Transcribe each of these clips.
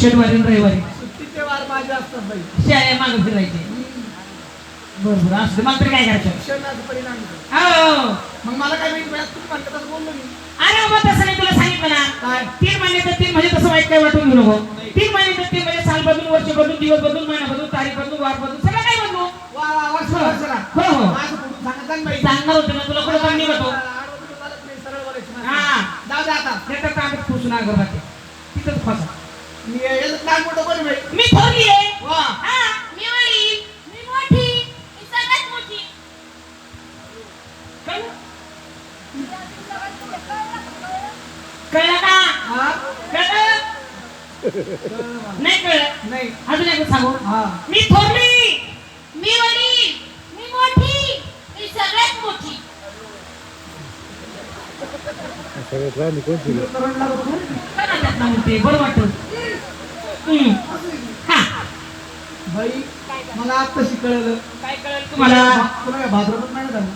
शनिवारी रविवारी सुट्टीचे वार माझे असतात बाई शाळे मागं फिरायचे बरं बरं असं मला तरी काय करायचं शिक्षणाचा परिणाम. हो मग मला काय माहिती बाई, तुम्ही म्हणता तसं बोललो मी अरे बाबा तसं नाही तुला सांगितलं ना तीन महिने तर तीन म्हणजे तसं वाईट काय वाटून घेऊ नको तीन महिने तर तीन म्हणजे साल बदलून वर्ष बदलून दिवस बदलून महिना बदलून तारीख बदलून वार बदलून सगळं काय बदलू वा वा वर्ष हो हो सांगणार होते ना तुला कुठं कमी होतो. हा जाऊ दे आता नाही तर आम्ही पुसून अगरबाती तिथंच फसा मी मोठं कोणी बाई? मी थोरली आहे. वा हा मी वडील मी मोठी. मी सगळ्यात मोठी. कळलं? कळलं का? हा. कळलं? नाही कळलं. नाही. अजून एकदा सांगू? हा. मी थोरली. मी वडील मी मोठी. मी सगळ्यात मोठी. सगळ्यात ग? करून लागत होतं. काय म्हणतात ना म्हणते बरं वाटतं बाई मला आत्ताशी कळलं. काय कळलं तुम्हाला? तुला भाद्रपद नाही झालं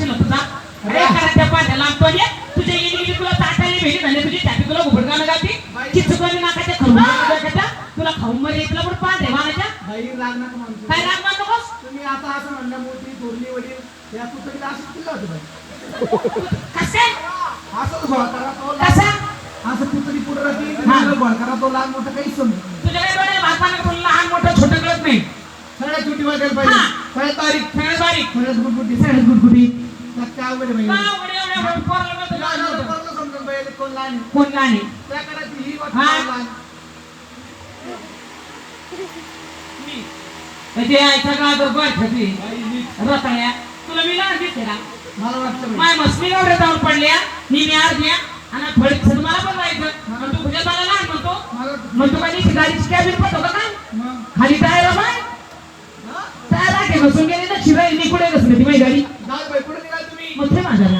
तुला तुझा? अरे घराच्या पाण्याला लांबतो रे. तुझ्या गेली गेली तुला ताटाने भेटी झाली तुझी त्याची तुला घुबडगाणं गाती. चिचुकाने नाकाच्या तुला खाऊन मरे तुला पण पाच आहे मानाच्या बाई राग नका मानतो. काय राग मान नकोस? तुम्ही आता असं म्हणलं मोठी थोरली वडील. या पुस्तकीला असं केलं होतं बाई कसे? असं तो कसा? लहान- असं पुतळी पुढे राहते. घोळ करा तो. लहान मोठं काहीच समजत लहान मोठं छोटं कळत नाही. सगळ्या छुट्टी वाजायला पाहिजे. हा. सगळ्या तारीख सगळं बारीक. सगळ्याच गुटगुटी सगळ्याच गुटगुटी त्यात काय अवघड आहे का एवढं एवढं एवढं लहान मोठं बाई, कोण लहान आहे. कोण लहान आहे? त्या काळात ही वाटतं हा. लहान. ते आयच्या गावात बाय खाती रताळ्या तुला मी लहान दिसते का? मला. माय मस्मी गावड्या जाऊन पडल्या मी मी अर्ध्या आणि थोडी सर मला पण जायचं मग तू तुझ्या मला लहान म्हणतो मग तू माझी गाडीची कॅबिन पडतो का. खाली टायर बाय हा? टायर राखे बसून गेली ना शिवाय कसली ती माझी गाडी पुढे निघाल तुम्ही. मग ते तर.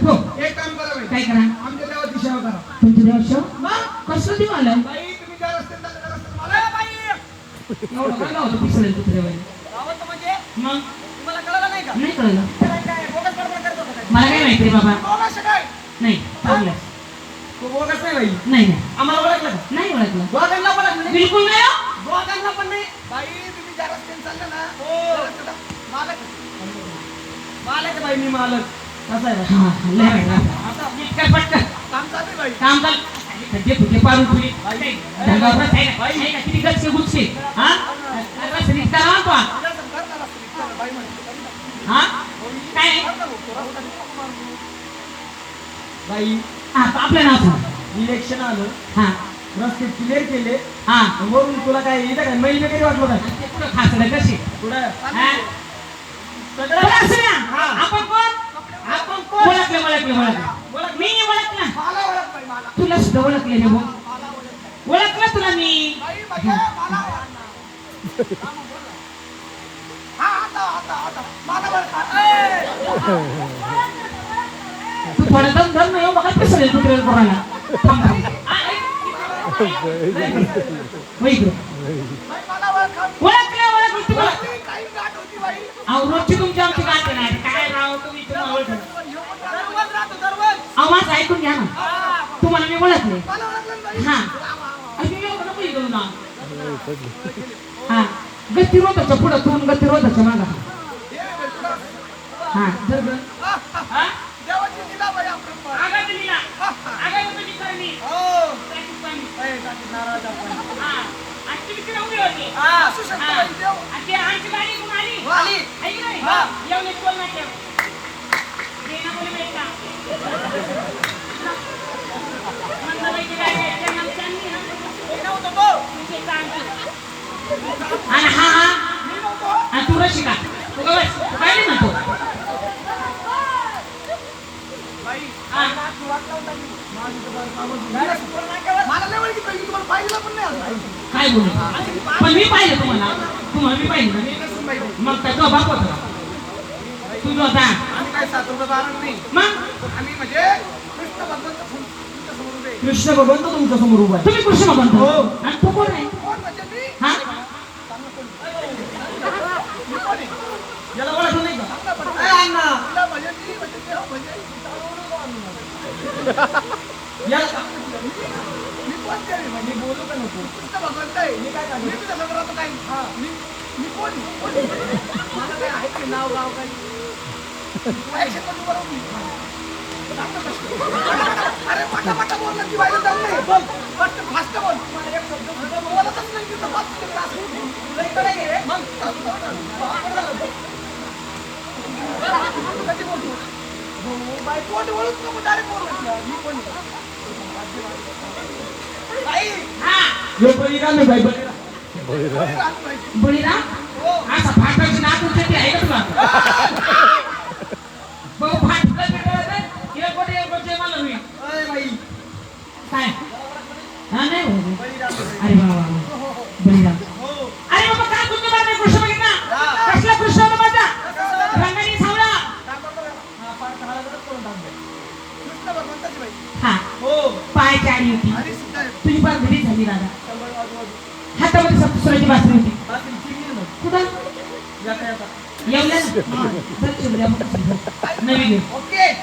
हो. एक काम करा बाई. काय करा आमच्या देवाची सेवा करा तुमच्या देवाच्या मग? कसलं देव आलं बाई, तुम्ही ज्या रस्त्याने जाता त्या रस्त्याने मला- ए, बाई! एवढं काय होतं पिसळेल कुत्र्यावर गावात म्हणजे मग तुम्हाला कळलं नाही का नाही कळलं काय काय बोगस बडबड करत होता काय? रे बाबा. काय? नाही चांगलं तो बोगस नाही बाई. नाही नाही. आम्हाला ओळखलं का? नाही ओळखलं. बोगांना ओळखलं नाही. बिलकुल नाही हो. बोगांना पण नाही. बाई तुम्ही ज्या रस्त्याने चालले ना त्या रस्त्याला मालक. मालक आहे बाई मी मालक. असं आहे? बाई. हा, लय वाईट झालं. आता इतकं पटकन. काम चालू आहे बाई. काम चाल. खड्डे फुटे पाडून तुझी ढगावर बस आहे का? आहे का? किती गच्चे गुच्छे हा? बस रिक्षा लावा तो. तुझ्या संघात ना रस्ता रिक्षा, बाई म्हणते. हा? काय? आहे? बाई हा, तो आपलं नाव सांग. इलेक्शन आलं. हा. रस्ते क्लिअर केले. हा. वरून तुला काय इथं काय मैल वगैरे वाटलं काय ते पुढं खासलं कशी पुढं हा? सगळं? बरं असं ना. हा. आपण कोण? आपण कोण? ओळखलं ओळखलं ओळखलं. मी ओळखलं. मला ओळख बाई मला. तुला सुद्धा ओळखले रे भाऊ मला ओळख ओळखलं तुला मी. बाई बाई मला ओळख हा आता आता आता. मला ओळख ए! तू थोडा दम तुम्हाला अहो रोजची तुमची आमची गाठ नाही काय राव तुम्ही तुम्हाला ओळखलं दररोज ऐकून घ्या ना तुम्हाला मी ओळखले हा हा गतिरोधाच्या पुढं तू गतिरोधाच्या मागा हे बाई, पुढं. हा धर गं. हा, हा. हा? देवाची दिला बाई आपण आगा दिलीला. आगा तुझी करणी. हो पाणी. ए, नारळ दाखवा. हा. आणि ती तिकडे उभी होती. हा, असू शकतं. बाई, देव. आणि ती आमची गाडी इकडून आली. हो, आली. आहे की नाही? हा. येऊन एक टोल नाक्यावर. ये ना बोली बाई का? मंदाबाईची गाडी आहे. त्या माणसांनी ना हे नव्हतं तो. तुझे चांगलं. आणि हा हा मी नव्हतो. आणि तू रशिका तू का बस तू काय नाही म्हणतो बाई, हा. मला तू वाटला होता मी. माझी तर बाई कामच नाही. नाही, सुपर नाही केलं. मला नाही ओळखी बाई, मी तुम्हाला पाहिलं पण नाही अजून. काय बोलू? पण मी पाहिलं तुम्हाला. तुम्हाला मी बाई. मग काय तो बाप होता तुझं होता आम्ही काय सात रुपये बारा नाही मग? आम्ही म्हणजे कृष्ण भगवंत तुमच्यासमोर उभे आहे. कृष्ण भगवंत तुमच्यासमोर उभा आहे तुम्ही कृष्ण भगवंत. हो. आणि तू कोण आहे? हा? याला ओळखलं नाही का? अण्णा. तुला मी कोण आहे? म्हणजे बोलू का नको भगवंत आहे मी काय मी तुझ्या समोर राहतो काय हा मी मी कोण कोण मला काय आहे की नाव गाव काही काय शिकवतो बरोबर मी कसं? अरे पटा पटा की बाहेर जाऊ नये बोल फक्त फास्ट बोल मला एक शब्द सुद्धा बोलतच नाही तिथं बस तुला इकडे मग कधी बोलतो हो बाय कोण ओळख नको डायरेक्ट बोल मी कोण आहे? हा यो बळीराम आहे बाई बळीराम. बळीराम? हो. असा फाटाची नाक उचलते आहे का तुला? भाऊ फाटलं तर एक कोटी एक कोटी मला बाई. काय? हा नाही. बळीराम. आहे. अरे वा वा वा. हो हो हो बळीराम हो अरे बाबा काय तुमच्या बाबा कृष्ण बघितला हा. कसला कृष्ण होता माझा कसं? रंगाने सावळा टाका बरं. हा, पाय काढायला करून टाकते. कृष्ण भगवंताची बाई. हा हो चारी होती. तुझी घरी झाली वाजू हातामध्ये सप्तस्वराची बासरी होती. कुठं?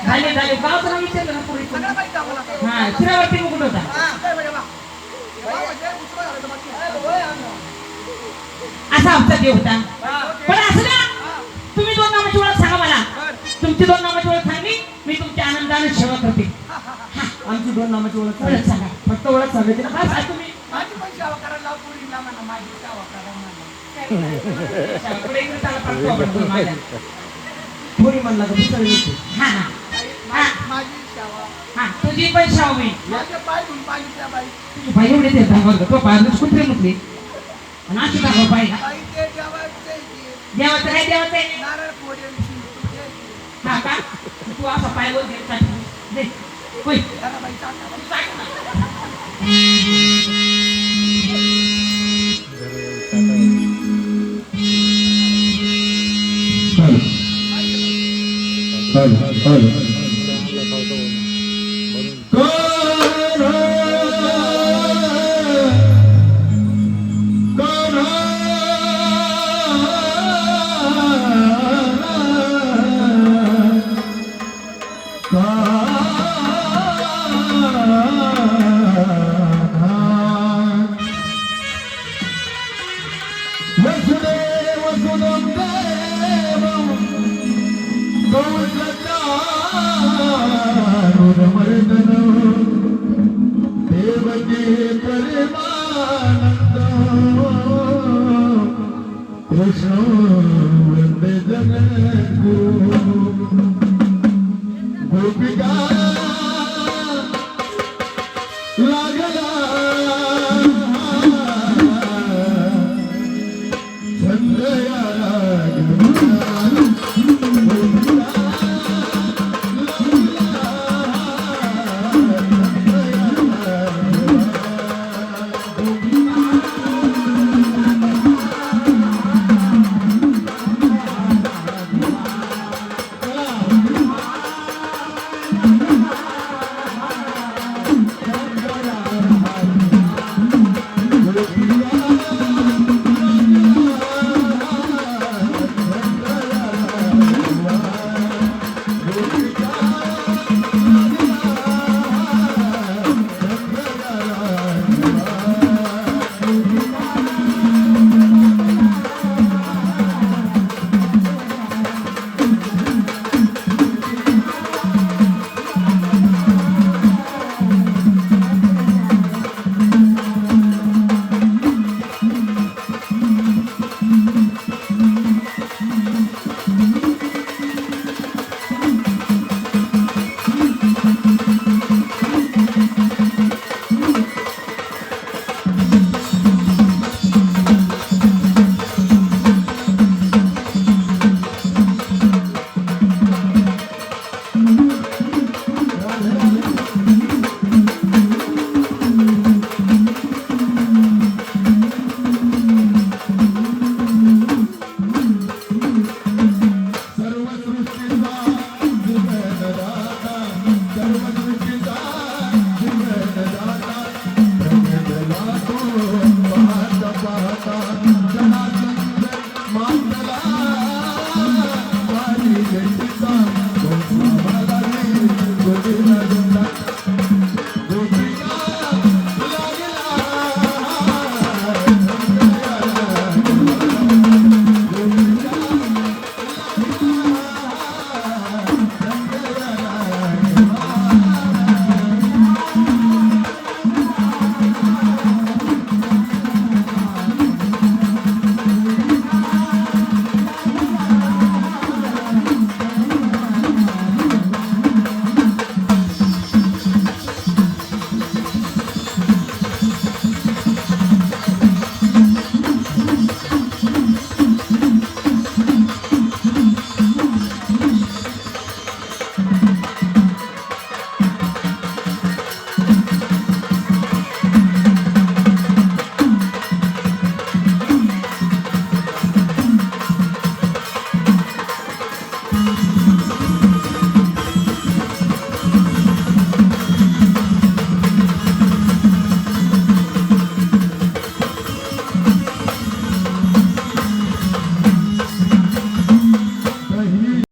झाले झाले. गावचं नाव विचारलं ना पुढे. हा शिरावरती मुकुट होता. आलं. असा आमचा देव होता. पण असं ना तुम्ही दोन नामाची ओळख सांगा मला. तुमची दोन नामाची ओळख सांगली मी तुमच्या आनंदाने सेवा करते. दोन नामाची ओळख ओळख सांगा फक्त ओळख सांगायची ना बस तुम्ही माझी पण सेवा करायला लाव, म्हणा, माझी सेवा करा म्हणा. पुढे इकडे त्याला पाठवा आपण माझ्या. थोडी म्हणला दुसरं येते हा हा माझी सेवा. हा तुझी पण पाय धुवून त्या बाई. तुझी बाई एवढे ते धावत तो कुठे आणि अशी बाई ते देवाचे ते. देवाचं काय देवाचं आहे नारळ फोडेल, तुझे. हा का तू असा घेत. दे होय त्याला बाई